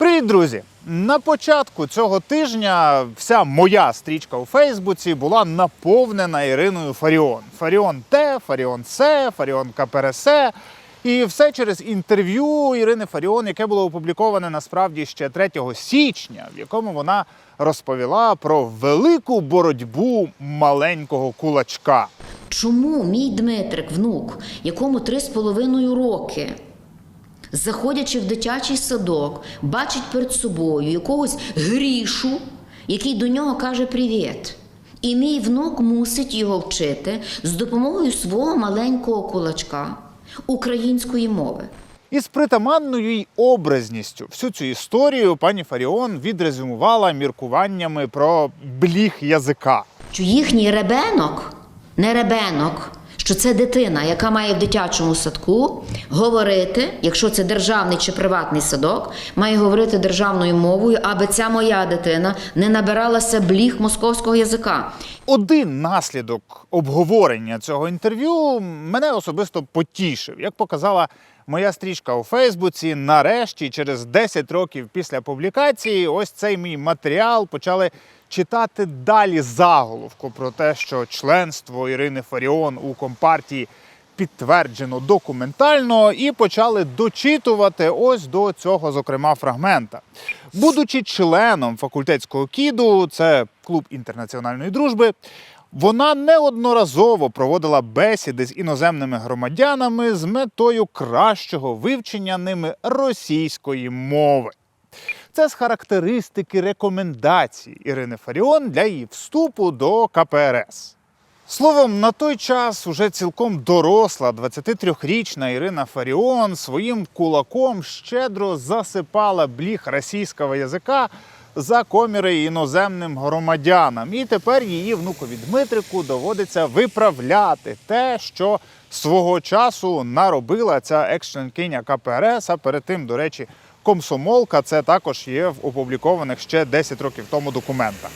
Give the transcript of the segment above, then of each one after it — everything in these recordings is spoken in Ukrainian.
Привіт, друзі! На початку цього тижня вся моя стрічка у Фейсбуці була наповнена Іриною Фаріон. Фаріон Т, Фаріон С, Фаріон КПРС. І все через інтерв'ю Ірини Фаріон, яке було опубліковане насправді ще 3 січня, в якому вона розповіла про велику боротьбу маленького кулачка. Чому мій Дмитрик, внук, якому три з половиною роки, заходячи в дитячий садок, бачить перед собою якогось грішу, який до нього каже привіт. І мій внук мусить його вчити з допомогою свого маленького кулачка української мови. І з притаманною й образністю всю цю історію пані Фаріон відрезюмувала міркуваннями про бліг язика. Що їхній ребенок, не ребенок, що це дитина, яка має в дитячому садку говорити, якщо це державний чи приватний садок, має говорити державною мовою, аби ця моя дитина не набиралася бліг московського язика. Один наслідок обговорення цього інтерв'ю мене особисто потішив. Як показала моя стрічка у Фейсбуці, нарешті, через 10 років після публікації, ось цей мій матеріал почали читати далі заголовку про те, що членство Ірини Фаріон у компартії підтверджено документально, і почали дочитувати ось до цього, зокрема, фрагмента. Будучи членом факультетського кіду, це клуб інтернаціональної дружби. Вона неодноразово проводила бесіди з іноземними громадянами з метою кращого вивчення ними російської мови. Це з характеристики рекомендацій Ірини Фаріон для її вступу до КПРС. Словом, на той час уже цілком доросла 23-річна Ірина Фаріон своїм кулаком щедро засипала бліг російського язика за коміри іноземним громадянам. І тепер її внукові Дмитрику доводиться виправляти те, що свого часу наробила ця екс-членкиня КПРС, а перед тим, до речі, комсомолка. Це також є в опублікованих ще 10 років тому документах.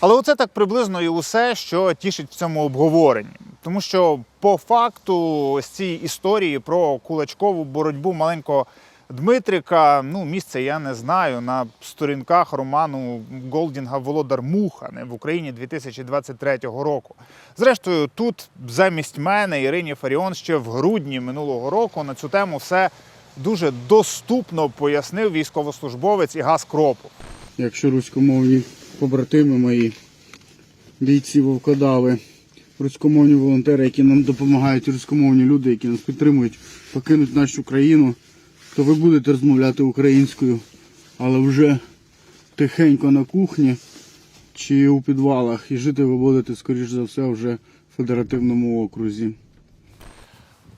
Але оце так приблизно і усе, що тішить в цьому обговоренні. Тому що по факту ось цієї історії про кулачкову боротьбу маленького Дмитрика, ну, місце я не знаю на сторінках роману Голдінга Володар Муха не в Україні 2023 року. Зрештою, тут замість мене Ірині Фаріон ще в грудні минулого року на цю тему все дуже доступно пояснив військовослужбовець Ігас Кропов. якщо руськомовні побратими мої, бійці вовкодави, руськомовні волонтери, які нам допомагають, руськомовні люди, які нас підтримують, покинуть нашу країну, то ви будете розмовляти українською, але вже тихенько на кухні чи у підвалах. І жити ви будете, скоріш за все, вже в федеративному окрузі.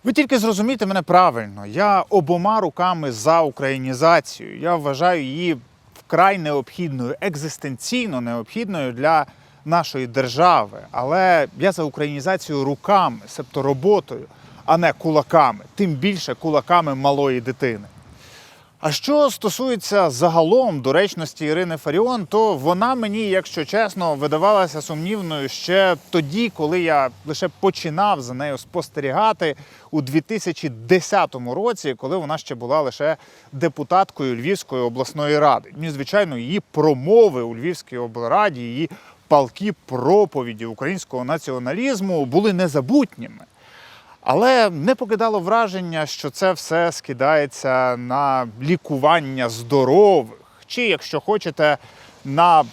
Ви тільки зрозумійте мене правильно. Я обома руками за українізацію. Я вважаю її вкрай необхідною, екзистенційно необхідною для нашої держави. Але я за українізацію руками, себто роботою, а не кулаками, тим більше кулаками малої дитини. А що стосується загалом доречності Ірини Фаріон, то вона мені, якщо чесно, видавалася сумнівною ще тоді, коли я лише починав за нею спостерігати у 2010 році, коли вона ще була лише депутаткою Львівської обласної ради. Ну, і, звичайно, її промови у Львівській облраді, її палкі проповіді українського націоналізму були незабутніми. Але не покидало враження, що це все скидається на лікування здорових, чи, якщо хочете, на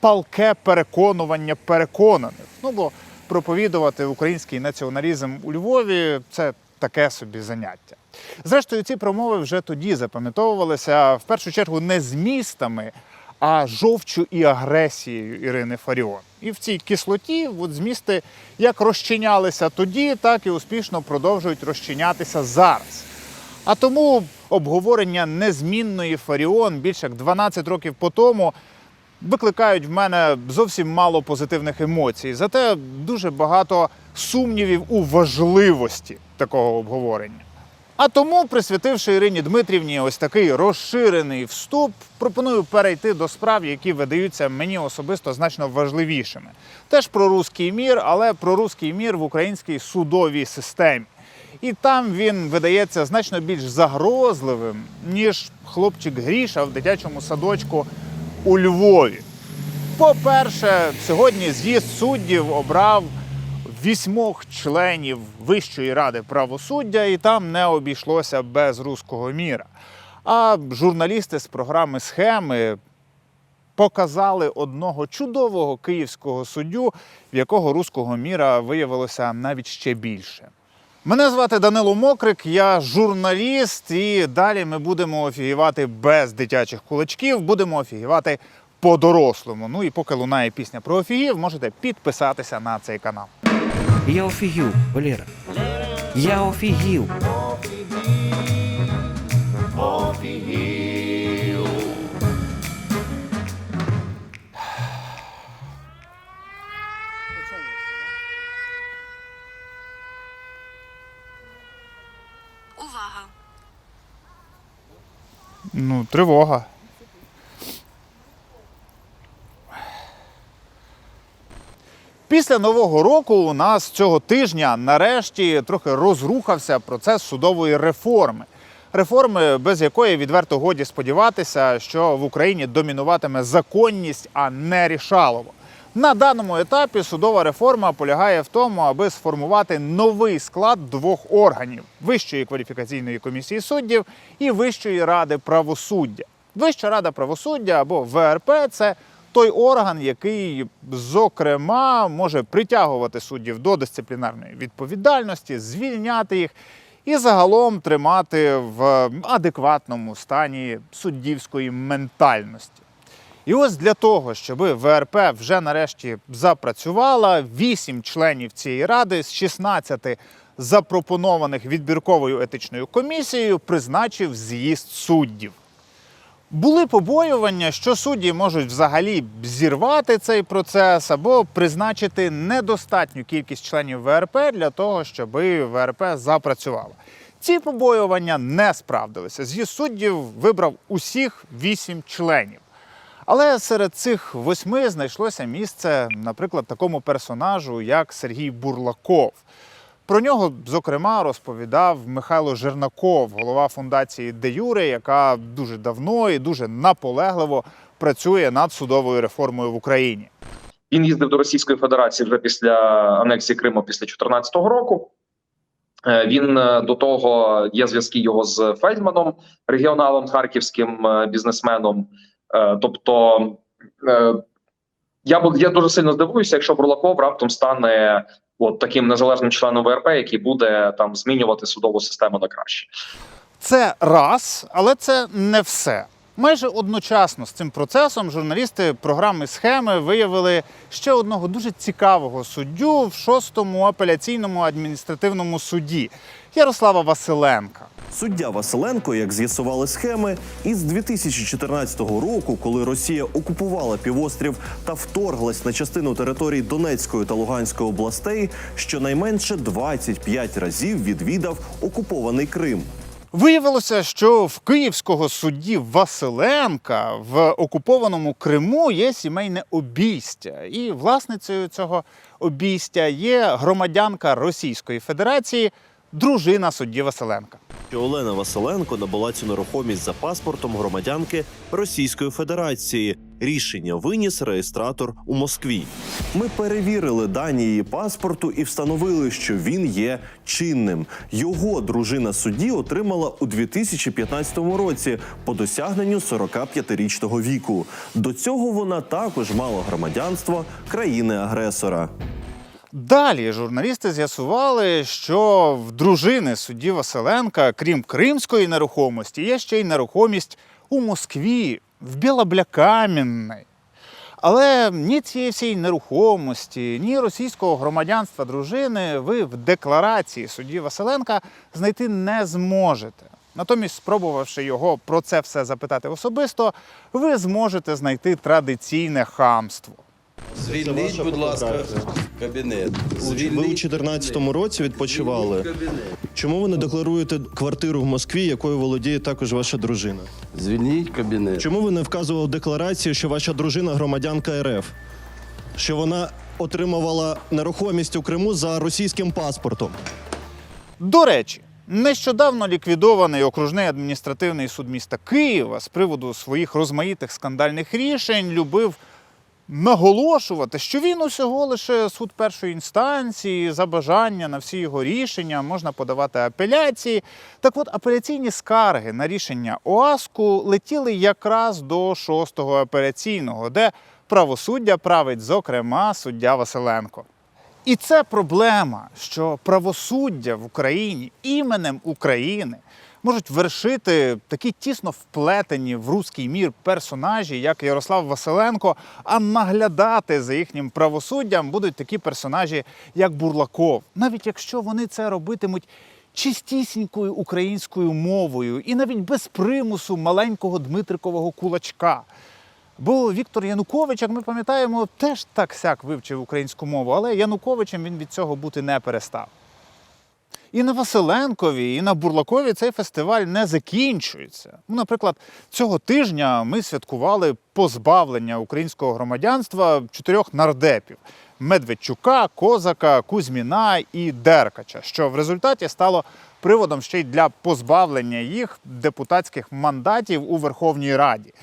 палке переконування переконаних. Ну бо проповідувати український націоналізм у Львові це таке собі заняття. Зрештою, ці промови вже тоді запам'ятовувалися в першу чергу не змістами, а жовчу і агресією Ірини Фаріон. І в цій кислоті от змісти як розчинялися тоді, так і успішно продовжують розчинятися зараз. А тому обговорення незмінної Фаріон більше як 12 років по тому викликають в мене зовсім мало позитивних емоцій. Зате дуже багато сумнівів у важливості такого обговорення. А тому, присвятивши Ірині Дмитрівні ось такий розширений вступ, пропоную перейти до справ, які видаються мені особисто значно важливішими. Теж про руський мір, але про руський мір в українській судовій системі. І там він видається значно більш загрозливим, ніж хлопчик Гріша в дитячому садочку у Львові. По-перше, сьогодні з'їзд суддів обрав вісьмох членів Вищої ради правосуддя, і там не обійшлося без руського міра. А журналісти з програми Схеми показали одного чудового київського суддю, в якого руського міра виявилося навіть ще більше. Мене звати Данило Мокрик, я журналіст, і далі ми будемо офігівати без дитячих кулачків, будемо офігівати по-дорослому. Ну і поки лунає пісня про офігів, можете підписатися на цей канал. Я офігів, Валера. Я офігів. Увага! Ну, тривога. Після нового року у нас цього тижня нарешті трохи розрухався процес судової реформи. Реформи, без якої відверто годі сподіватися, що в Україні домінуватиме законність, а не рішалово. На даному етапі судова реформа полягає в тому, аби сформувати новий склад двох органів: Вищої кваліфікаційної комісії суддів і Вищої ради правосуддя. Вища рада правосуддя або ВРП це той орган, який, зокрема, може притягувати суддів до дисциплінарної відповідальності, звільняти їх і загалом тримати в адекватному стані суддівської ментальності. І ось для того, щоб ВРП вже нарешті запрацювала, вісім членів цієї ради з 16 запропонованих відбірковою етичною комісією призначив з'їзд суддів. Були побоювання, що судді можуть взагалі зірвати цей процес або призначити недостатню кількість членів ВРП для того, щоб ВРП запрацювала. Ці побоювання не справдилися. З'їзд суддів вибрав усіх вісім членів. Але серед цих восьми знайшлося місце, наприклад, такому персонажу, як Сергій Бурлаков. Про нього, зокрема, розповідав Михайло Жернаков, голова фундації Де Юре, яка дуже давно і дуже наполегливо працює над судовою реформою в Україні. Він їздив до Російської Федерації вже після анексії Криму після 2014 року. Е, Він е, до того є зв'язки його з Фельдманом, регіоналом харківським е, бізнесменом. Тобто я я дуже сильно здивуюся, якщо Бурлаков раптом стане от таким незалежним членом ВРП, який буде там змінювати судову систему на краще. Це раз, але це не все. Майже одночасно з цим процесом журналісти програми схеми виявили ще одного дуже цікавого суддю в шостому апеляційному адміністративному суді Ярослава Василенка. Суддя Василенко, як з'ясували схеми, із 2014 року, коли Росія окупувала півострів та вторглась на частину території Донецької та Луганської областей, щонайменше 25 разів відвідав окупований Крим. Виявилося, що в київського судді Василенка в окупованому Криму є сімейне обійстя, і власницею цього обійстя є громадянка Російської Федерації, дружина судді Василенка. Олена Василенко набула цю нерухомість за паспортом громадянки Російської Федерації. Рішення виніс реєстратор у Москві. Ми перевірили дані її паспорту і встановили, що він є чинним. Його дружина судді отримала у 2015 році по досягненню 45-річного віку. До цього вона також мала громадянство країни-агресора. Далі журналісти з'ясували, що в дружини судді Василенка, крім кримської нерухомості, є ще й нерухомість у Москві, в Білоблякам'яній. Але ні цієї всієї нерухомості, ні російського громадянства дружини ви в декларації судді Василенка знайти не зможете. Натомість, спробувавши його про це все запитати особисто, ви зможете знайти традиційне хамство. Звільніть, будь ласка, кабінет. Ви у Звільніть 2014 році відпочивали. Чому ви не декларуєте квартиру в Москві, якою володіє також ваша дружина? Звільніть кабінет. Чому ви не вказували в декларації, що ваша дружина громадянка РФ? Що вона отримувала нерухомість у Криму за російським паспортом? До речі, нещодавно ліквідований окружний адміністративний суд міста Києва з приводу своїх розмаїтих скандальних рішень любив наголошувати, що він усього лише суд першої інстанції, за бажання на всі його рішення можна подавати апеляції. Так от апеляційні скарги на рішення ОАСКу летіли якраз до шостого апеляційного, де правосуддя править, зокрема, суддя Василенко. І це проблема, що правосуддя в Україні іменем України можуть вершити такі тісно вплетені в руський мір персонажі, як Ярослав Василенко, а наглядати за їхнім правосуддям будуть такі персонажі, як Бурлаков, навіть якщо вони це робитимуть чистісінькою українською мовою і навіть без примусу маленького Дмитрикового кулачка. Бо Віктор Янукович, як ми пам'ятаємо, теж так сяк вивчив українську мову, але Януковичем він від цього бути не перестав. І на Василенкові, і на Бурлакові цей фестиваль не закінчується. Ну, наприклад, цього тижня ми святкували позбавлення українського громадянства чотирьох нардепів: Медведчука, Козака, Кузьміна і Деркача, що в результаті стало приводом ще й для позбавлення їх депутатських мандатів у Верховній Раді.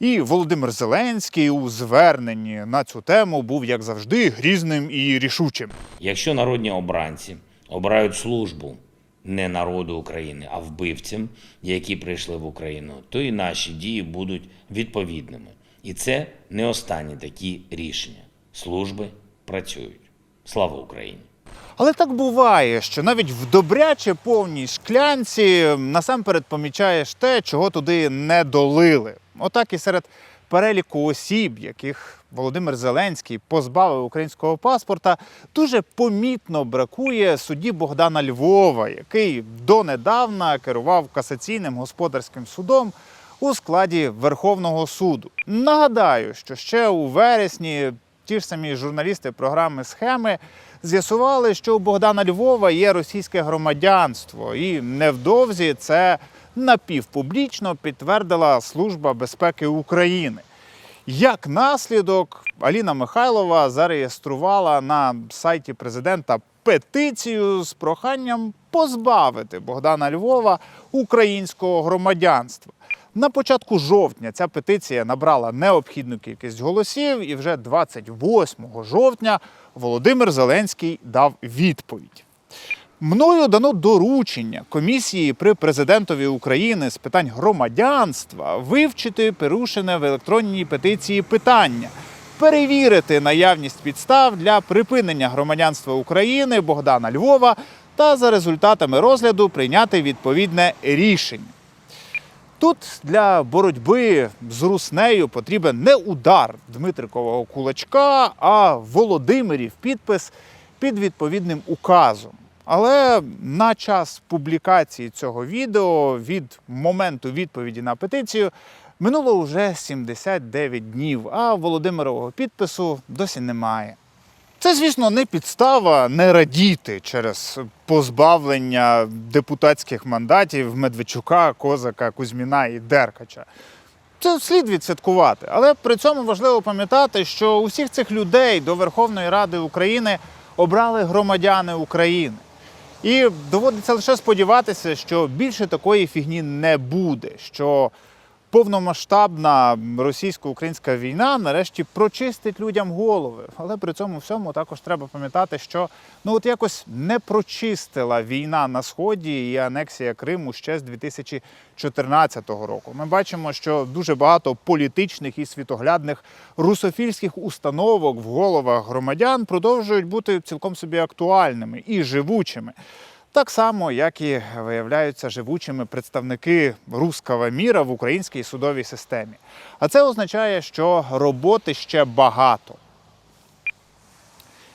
І Володимир Зеленський у зверненні на цю тему був, як завжди, грізним і рішучим. Якщо народні обранці обирають службу не народу України, а вбивцям, які прийшли в Україну, то і наші дії будуть відповідними. І це не останні такі рішення. Служби працюють. Слава Україні! Але так буває, що навіть в добряче повній шклянці насамперед помічаєш те, чого туди не долили. Отак і серед переліку осіб, яких Володимир Зеленський позбавив українського паспорта, дуже помітно бракує судді Богдана Львова, який донедавна керував касаційним господарським судом у складі Верховного суду. Нагадаю, що ще у вересні ті ж самі журналісти програми Схеми з'ясували, що у Богдана Львова є російське громадянство, і невдовзі це напівпублічно підтвердила Служба безпеки України. Як наслідок, Аліна Михайлова зареєструвала на сайті президента петицію з проханням позбавити Богдана Львова українського громадянства. На початку жовтня ця петиція набрала необхідну кількість голосів, і вже 28 жовтня Володимир Зеленський дав відповідь. Мною дано доручення комісії при президентові України з питань громадянства вивчити порушене в електронній петиції питання, перевірити наявність підстав для припинення громадянства України Богдана Львова та за результатами розгляду прийняти відповідне рішення. Тут для боротьби з руснею потрібен не удар Дмитрикового кулачка, а Володимирів підпис під відповідним указом. Але на час публікації цього відео від моменту відповіді на петицію минуло вже 79 днів, а Володимирового підпису досі немає. Це, звісно, не підстава не радіти через позбавлення депутатських мандатів Медведчука, Козака, Кузьміна і Деркача. Це слід відсвяткувати. Але при цьому важливо пам'ятати, що усіх цих людей до Верховної Ради України обрали громадяни України. І доводиться лише сподіватися, що більше такої фігні не буде. що повномасштабна російсько-українська війна нарешті прочистить людям голови. Але при цьому всьому також треба пам'ятати, що ну от якось не прочистила війна на сході і анексія Криму ще з 2014 року. Ми бачимо, що дуже багато політичних і світоглядних русофільських установок в головах громадян продовжують бути цілком собі актуальними і живучими. Так само, як і виявляються живучими представники руского міра в українській судовій системі. А це означає, що роботи ще багато.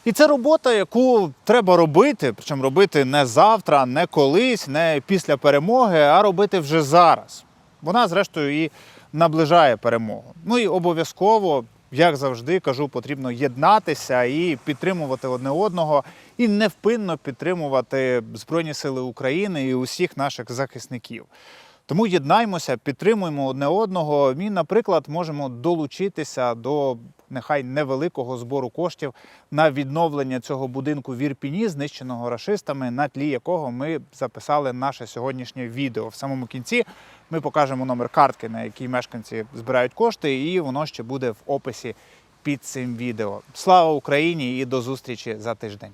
І це робота, яку треба робити, причому робити не завтра, не колись, не після перемоги, а робити вже зараз. Вона, зрештою, і наближає перемогу. Ну і обов'язково, як завжди, кажу, потрібно єднатися і підтримувати одне одного, і невпинно підтримувати Збройні Сили України і усіх наших захисників. Тому єднаймося, підтримуємо одне одного. Ми, наприклад, можемо долучитися до нехай невеликого збору коштів на відновлення цього будинку в Ірпіні, знищеного рашистами, на тлі якого ми записали наше сьогоднішнє відео. В самому кінці ми покажемо номер картки, на якій мешканці збирають кошти, і воно ще буде в описі під цим відео. Слава Україні і до зустрічі за тиждень.